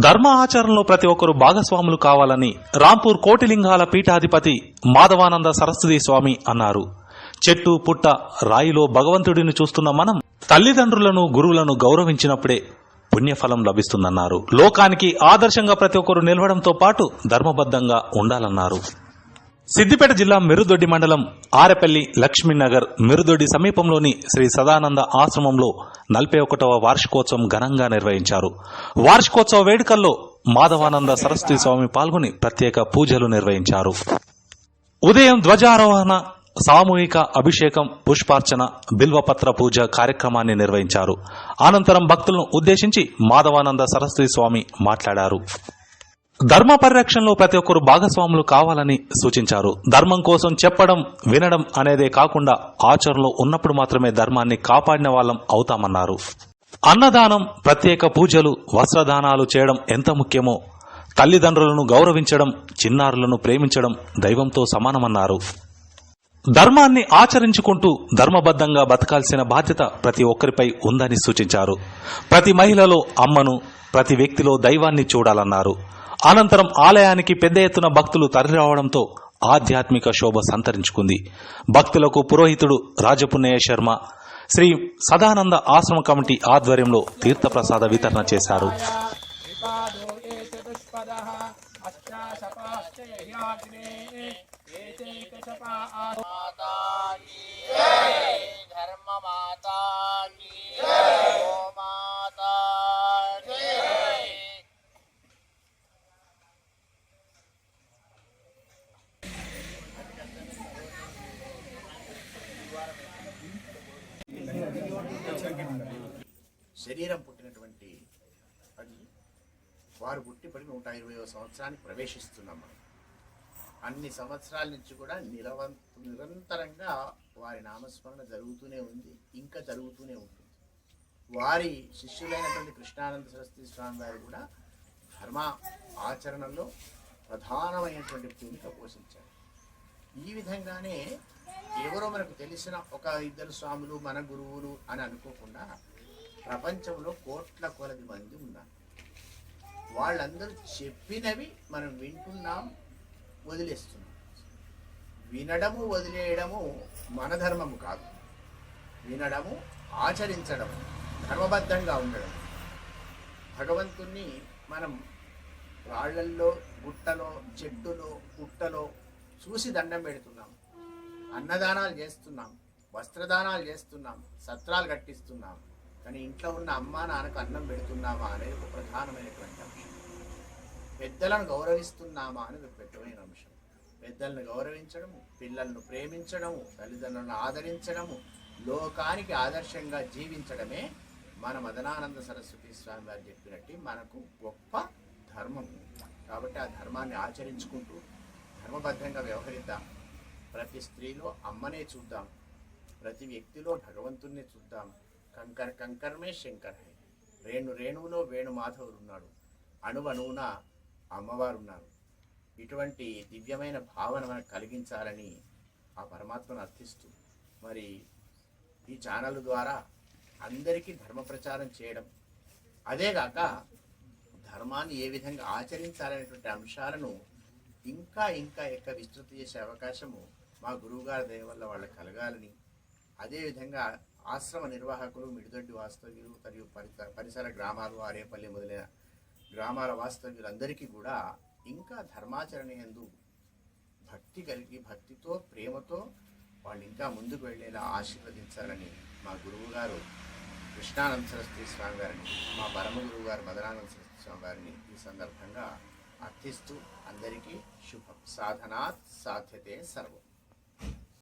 ధర్మ ఆచరణలో ప్రతి ఒక్కరు భాగస్వాములు కావాలని రాంపూర్ కోటిలింగాల పీఠాధిపతి మాధవానంద సరస్వతి స్వామి అన్నారు. చెట్టు పుట్ట రాయిలో భగవంతుడిని చూస్తున్న మనం తల్లిదండ్రులను గురువులను గౌరవించినప్పుడే పుణ్యఫలం లభిస్తుందన్నారు. లోకానికి ఆదర్శంగా ప్రతి ఒక్కరు నిలవడంతో పాటు ధర్మబద్ధంగా ఉండాలన్నారు. సిద్దిపేట జిల్లా మెరుదొడ్డి మండలం ఆరెపల్లి లక్ష్మీనగర్ మెరుదొడ్డి సమీపంలోని శ్రీ సదానంద ఆశ్రమంలో నలభై ఒకటవ వార్షికోత్సవం ఘనంగా నిర్వహించారు. వార్షికోత్సవ వేడుకల్లో మాధవానంద సరస్వతి స్వామి పాల్గొని ప్రత్యేక పూజలు నిర్వహించారు. ఉదయం ధ్వజారోహణ సామూహిక అభిషేకం పుష్పార్చన బిల్వపత్ర పూజ కార్యక్రమాన్ని నిర్వహించారు. అనంతరం భక్తులను ఉద్దేశించి మాధవానంద సరస్వతి స్వామి మాట్లాడారు. ధర్మ పరిరక్షణలో ప్రతి ఒక్కరు భాగస్వాములు కావాలని సూచించారు. ధర్మం కోసం చెప్పడం వినడం అనేదే కాకుండా ఆచరణలో ఉన్నప్పుడు మాత్రమే ధర్మాన్ని కాపాడిన వాళ్ళం అవుతామన్నారు. అన్నదానం ప్రత్యేక పూజలు వస్త్రదానాలు చేయడం ఎంత ముఖ్యమో తల్లిదండ్రులను గౌరవించడం చిన్నారులను ప్రేమించడం దైవంతో సమానమన్నారు. ధర్మాన్ని ఆచరించుకుంటూ ధర్మబద్ధంగా బతకాల్సిన బాధ్యత ప్రతి ఒక్కరిపై ఉందని సూచించారు. ప్రతి మహిళలో అమ్మను ప్రతి వ్యక్తిలో దైవాన్ని చూడాలన్నారు. అనంతరం ఆలయానికి పెద్ద ఎత్తున భక్తులు తరలిరావడంతో ఆధ్యాత్మిక శోభ సంతరించుకుంది. భక్తులకు పురోహితుడు రాజపున్నయ్య శర్మ శ్రీ సదానంద ఆశ్రమ కమిటీ ఆధ్వర్యంలో తీర్థప్రసాద వితరణ చేశారు. ధర్మమాతా శరీరం పుట్టినటువంటి అది వారు పుట్టిపడి నూట ఇరవయో సంవత్సరానికి ప్రవేశిస్తున్నాం మనం. అన్ని సంవత్సరాల నుంచి కూడా నిరవం నిరంతరంగా వారి నామస్మరణ జరుగుతూనే ఉంది ఇంకా జరుగుతూనే ఉంటుంది. వారి శిష్యులైనటువంటి కృష్ణానంద సరస్వతి స్వామి వారు కూడా ధర్మ ఆచరణలో ప్రధానమైనటువంటి భూమిక పోషించారు. ఈ విధంగానే ఎవరో మనకు తెలిసిన ఒక ఇద్దరు స్వాములు మన గురువులు అని అనుకోకుండా ప్రపంచంలో కోట్ల కొలది మంది ఉన్నారు. వాళ్ళందరూ చెప్పినవి మనం వింటున్నాం వదిలేస్తున్నాం. వినడము వదిలేయడము మన ధర్మము కాదు. వినడము ఆచరించడము ధర్మబద్ధంగా ఉండడం భగవంతుణ్ణి మనం రాళ్ళల్లో గుట్టలో చెట్టులో పుట్టలో చూసి దండం పెడుతున్నాం. అన్నదానాలు చేస్తున్నాం వస్త్రదానాలు చేస్తున్నాం సత్రాలు కట్టిస్తున్నాం. కానీ ఇంట్లో ఉన్న అమ్మ నాన్నకు అన్నం పెడుతున్నామా అనేది ఒక ప్రధానమైనటువంటి అంశం. పెద్దలను గౌరవిస్తున్నామా అనేది ఒక పెద్దమైన అంశం. పెద్దలను గౌరవించడము పిల్లలను ప్రేమించడము తల్లిదండ్రులను ఆదరించడము లోకానికి ఆదర్శంగా జీవించడమే మన మదనానంద సరస్వతి స్వామి వారు చెప్పినట్టు మనకు గొప్ప ధర్మం. కాబట్టి ఆ ధర్మాన్ని ఆచరించుకుంటూ ధర్మబద్ధంగా వ్యవహరిద్దాం. ప్రతి స్త్రీలో అమ్మనే చూద్దాం. ప్రతి వ్యక్తిలో భగవంతుణ్ణి చూద్దాం. కంకర్ కంకర్మే శంకర్ హై. రేణు రేణువులో వేణు మాధవుడు ఉన్నాడు. అణువణువున అమ్మవారు ఉన్నారు ఇటువంటి దివ్యమైన భావన మనకు కలిగించాలని ఆ పరమాత్మను అర్థిస్తూ మరి ఈ ఛానల్ ద్వారా అందరికీ ధర్మ ప్రచారం చేయడం అదేగాక ధర్మాన్ని ఏ విధంగా ఆచరించాలనేటువంటి అంశాలను ఇంకా ఇంకా ఎక్క విస్తృతి చేసే అవకాశము మా గురువుగారి దయ వల్ల వాళ్ళకి కలగాలని అదేవిధంగా ఆశ్రమ నిర్వాహకులు మిడిదొడ్డి వాస్తవ్యులు మరియు పరిసర పరిసర గ్రామాలు ఆరేపల్లి మొదలైన గ్రామాల వాస్తవ్యులందరికీ కూడా ఇంకా ధర్మాచరణ ఎందు భక్తి కలిగి భక్తితో ప్రేమతో వాళ్ళు ఇంకా ముందుకు వెళ్ళేలా ఆశీర్వదించాలని మా గురువు గారు కృష్ణానంద సరస్వతి స్వామి గారిని మా పరమ గురువు గారు మదనానంద సరస్వతి స్వామి గారిని ఈ సందర్భంగా అర్థిస్తూ అందరికీ శుభం. సాధనాత్ సాధ్యతే సర్వం.